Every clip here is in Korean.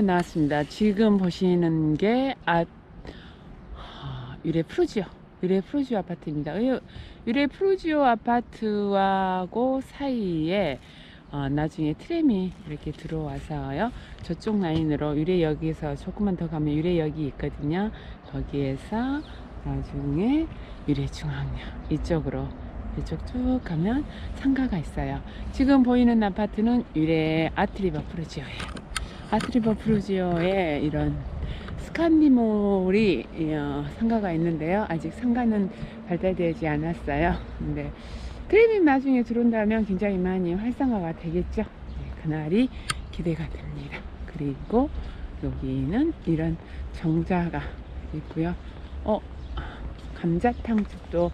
오랜만에 나왔습니다. 지금 보시는 게 아, 아, 유래 프루지오, 유래 프루지오 아파트입니다. 이 유래 프루지오 아파트하고 사이에 어, 나중에 트램이 이렇게 들어와서요. 저쪽 라인으로 유래역에서 조금만 더 가면 유래역이 있거든요. 거기에서 나중에 유래중앙역 이쪽으로 이쪽 쭉 가면 상가가 있어요. 지금 보이는 아파트는 유래 아트리버 프루지오예요. 아트리버 프루지오에 이런 스칸디몰이 어, 상가가 있는데요. 아직 상가는 발달되지 않았어요. 근데 트램이 나중에 들어온다면 굉장히 많이 활성화가 되겠죠. 네, 그날이 기대가 됩니다. 그리고 여기는 이런 정자가 있고요. 어, 감자탕 집도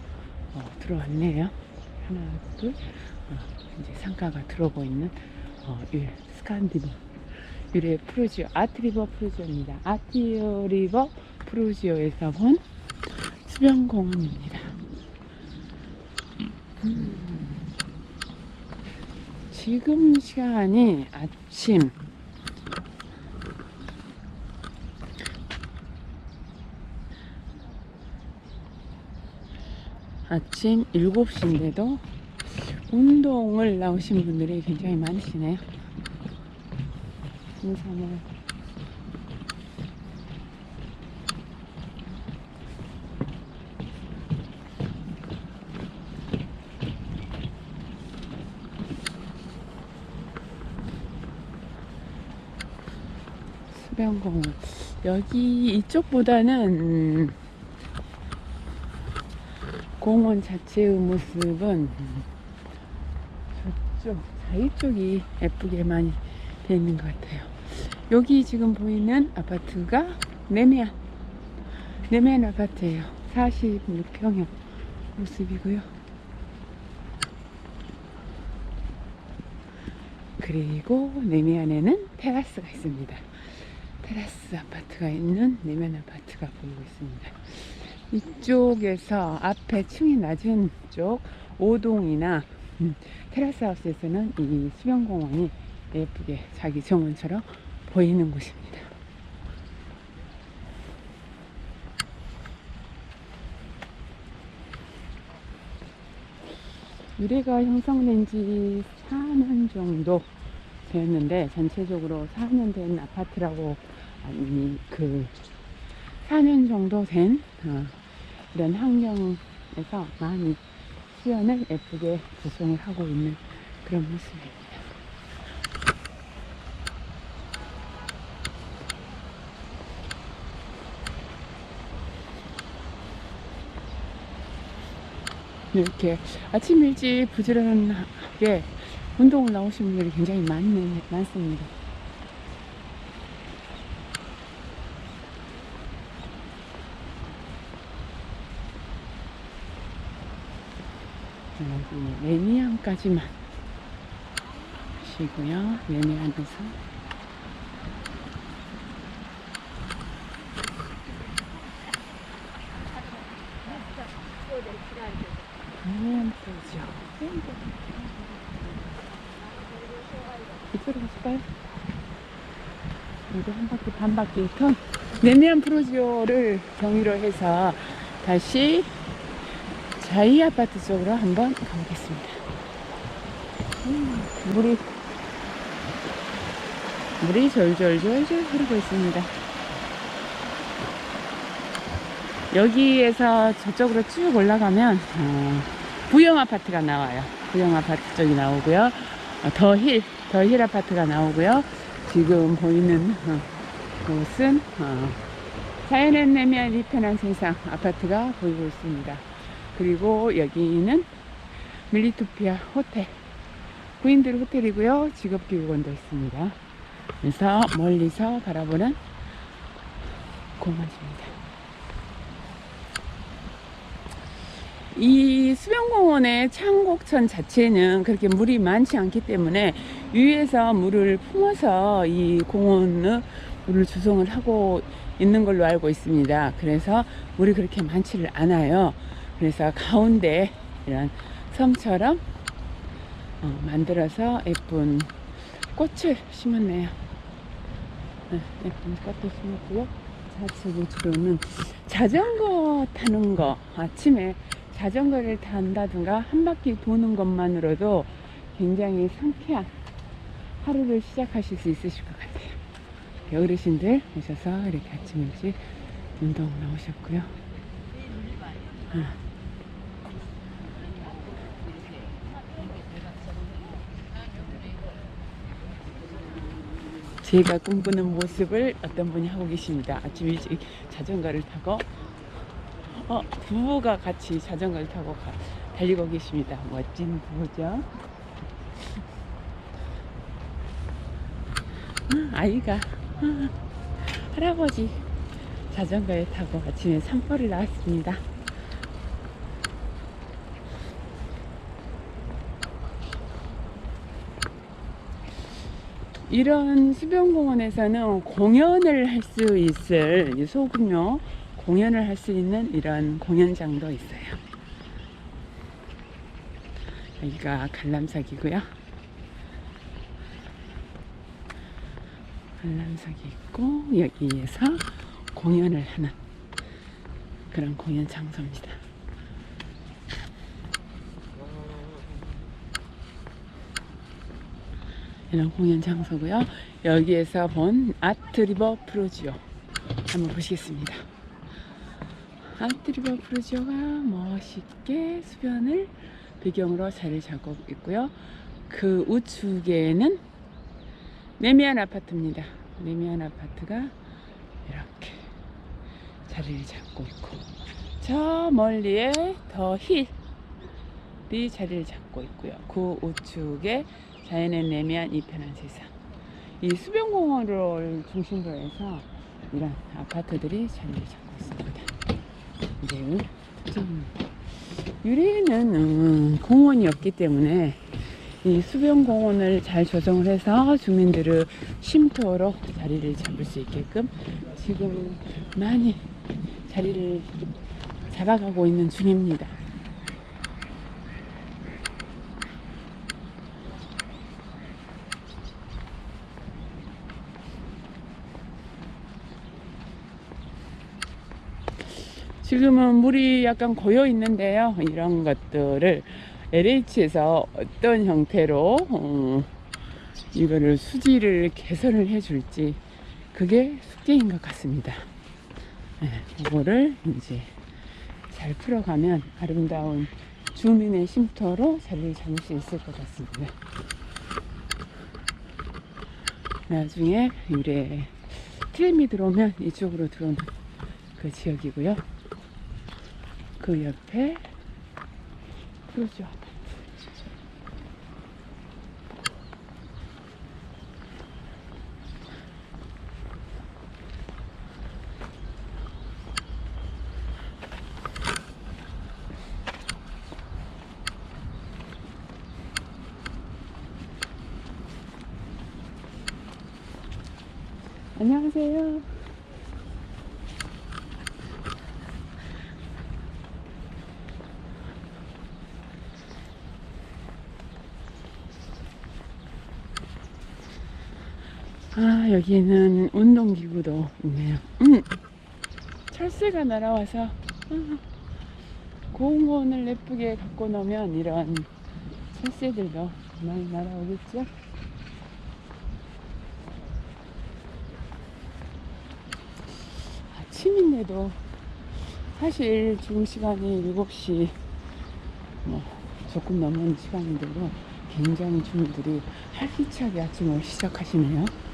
어, 들어왔네요. 하나, 둘, 어, 이제 상가가 들어오고 있는 어, 유 스칸디몰 유래 프루지오, 아트리버 프루지오입니다. 아트리버 프루지오에서 본 수변공원입니다. 음. 지금 시간이 아침 7시인데도 운동을 나오신 분들이 굉장히 많으시네요. 인사를 수변공원. 여기 이쪽보다는 음, 공원 자체의 모습은 저쪽 사이 쪽이 예쁘게 많이 돼 있는 것 같아요. 여기 지금 보이는 아파트가 내면 내면 아파트예요. 46평형 모습이고요. 그리고 내면에는 테라스가 있습니다. 테라스 아파트가 있는 내면 아파트가 보이고 있습니다. 이쪽에서 앞에 층이 낮은 쪽 5동이나 음, 테라스 하우스에서는 이 수변공원이 예쁘게 자기 정원처럼 보이는 곳입니다. 유래가 형성된 지 4년 정도 되었는데 전체적으로 4년 된 아파트라고 아니 그 4년 정도 된 어, 이런 환경에서 많이 수연을 예쁘게 구성을 하고 있는 그런 모습입니다. 이렇게 아침 일찍 부지런하게 운동을 나오신 분들이 굉장히 많네, 많습니다. 여기 레미안까지만 하시고요. 레미안에서 레미안 프로지오 가실까요? 이제 한 바퀴 반 바퀴 턴 레미안 프로지오를 경유로 해서 다시 자이 아파트 쪽으로 한번 가보겠습니다. 음, 물이 물이 졸졸졸졸 흐르고 있습니다. 여기에서 저쪽으로 쭉 올라가면 어, 부영 아파트가 나와요. 부영 아파트 쪽이 나오고요. 어, 더힐 더힐 아파트가 나오고요. 지금 보이는 어, 곳은 어, 자연의 내면 리편한 세상 아파트가 보이고 있습니다. 그리고 여기는 밀리토피아 호텔 구인들 호텔이고요 직업교육원도 있습니다 그래서 멀리서 바라보는 공원입니다 이 수변공원의 창곡천 자체는 그렇게 물이 많지 않기 때문에 위에서 물을 품어서 이 공원의 물을 조성을 하고 있는 걸로 알고 있습니다 그래서 물이 그렇게 많지를 않아요 그래서 가운데 이런 섬처럼 어, 만들어서 예쁜 꽃을 심었네요. 네, 예쁜 꽃도 심었고요. 좌측 우측으로는 자전거 타는 거 아침에 자전거를 탄다든가 한 바퀴 도는 것만으로도 굉장히 상쾌한 하루를 시작하실 수 있으실 것 같아요. 어르신들 오셔서 이렇게 아침 일찍 운동 나오셨고요. 음. 제가 꿈꾸는 모습을 어떤 분이 하고 계십니다. 아침 일찍 자전거를 타고 어, 부부가 같이 자전거를 타고 가- 달리고 계십니다. 멋진 부부죠. 아, 아이가 아, 할아버지 자전거에 타고 아침에 산보를 나왔습니다. 이런 수변공원에서는 공연을 할 수 있을 이 소규모 공연을 할 수 있는 이런 공연장도 있어요. 여기가 관람석이고요. 관람석이 있고 여기에서 공연을 하는 그런 공연 장소입니다. 이런 공연 장소고요. 여기에서 본 아트 리버 프로지오 한번 보시겠습니다. 아트리버 프로지오가 멋있게 수변을 배경으로 자리를 잡고 있고요. 그 우측에는 레미안 아파트입니다. 레미안 아파트가 이렇게 자리를 잡고 있고 저 멀리에 더 힐이 자리를 잡고 있고요. 그 우측에 자연의 내면 이편한 세상. 이 수변공원을 중심으로 해서 이런 아파트들이 자리를 잡고 있습니다. 이제 좀 유리는 음, 공원이 없기 때문에 이 수변공원을 잘 조성을 해서 주민들을 쉼터로 자리를 잡을 수 있게끔 지금 많이 자리를 잡아가고 있는 중입니다. 지금은 물이 약간 고여 있는데요. 이런 것들을 LH에서 어떤 형태로 어, 이거를 수지를 개선을 해 줄지 그게 숙제인 것 같습니다. 네, 그거를 이제 잘 풀어가면 아름다운 주민의 쉼터로 자리를 잡을 수 있을 것 같습니다. 나중에 유래 트램이 들어오면 이쪽으로 들어오는 그 지역이고요. 그 옆에 그렇죠. 안녕하세요. 아, 여기는 운동기구도 있네요. 음, 철새가 날아와서 아, 공원을 예쁘게 갖고 놓으면 이런 철새들도 많이 날아오겠죠? 아침인데도 사실 지금 시간이 7시 뭐 조금 넘는 시간인데도 굉장히 주민들이 활기차게 아침을 시작하시네요.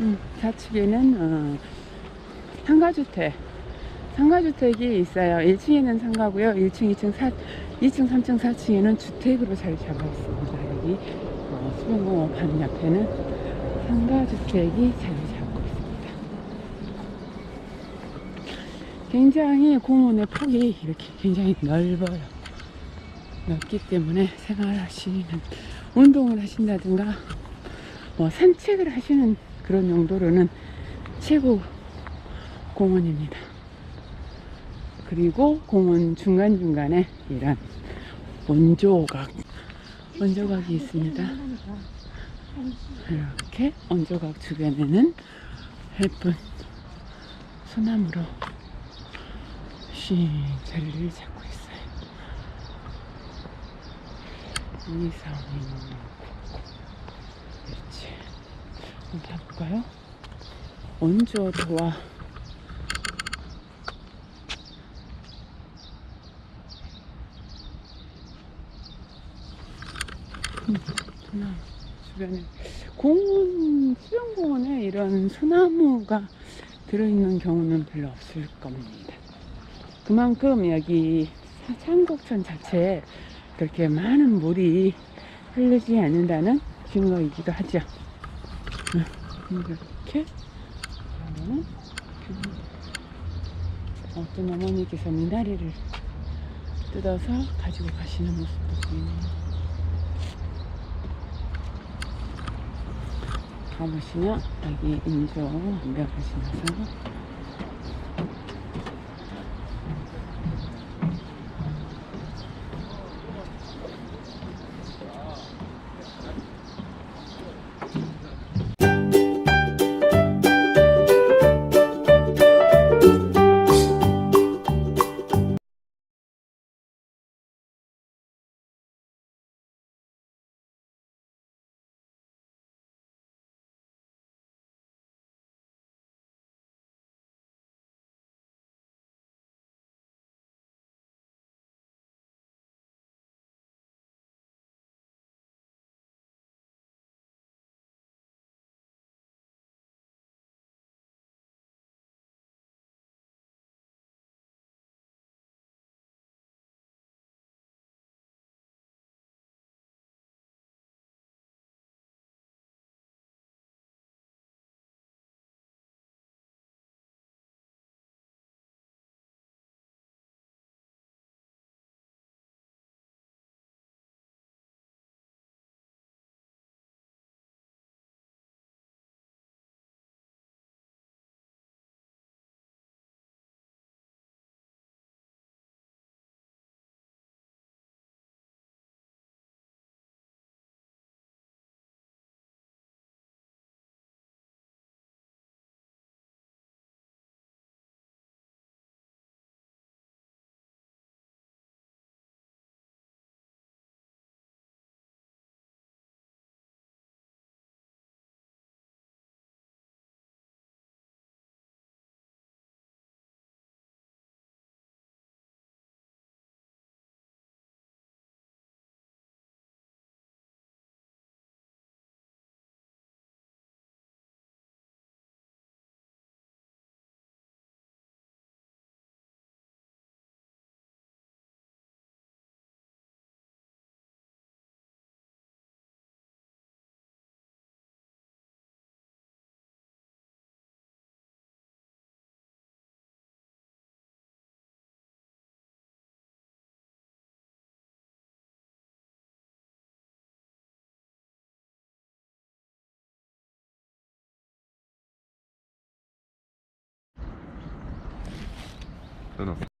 음, 좌측에는 어, 상가주택, 상가주택이 있어요. 1층에는 상가고요. 1층, 2층, 4, 2층, 3층, 4층에는 주택으로 자리 잡아 있습니다. 여기 어, 수변공원 반 옆에는 상가주택이 자리 잡고 있습니다. 굉장히 공원의 폭이 이렇게 굉장히 넓어요. 넓기 때문에 생활하시는 운동을 하신다든가 뭐 산책을 하시는 그런 용도로는 최고 공원입니다. 그리고 공원 중간중간에 이런 원조각, 원조각이 있습니다. 이렇게 원조각 주변에는 예쁜 소나무로 쉰 자리를 잡고 있어요. 그렇지. 한번 봐볼까요? 원조도와 음, 소나무 주변에 공원 수영공원에 이런 소나무가 들어있는 경우는 별로 없을 겁니다. 그만큼 여기 창곡천 자체에 그렇게 많은 물이 흐르지 않는다는 증거이기도 하죠. 음, 이렇게 그러면은 어떤 어머니께서 미나리를 뜯어서 가지고 가시는 모습도 보이네요. 가보시면 여기 인조 완벽하시면서 끊어.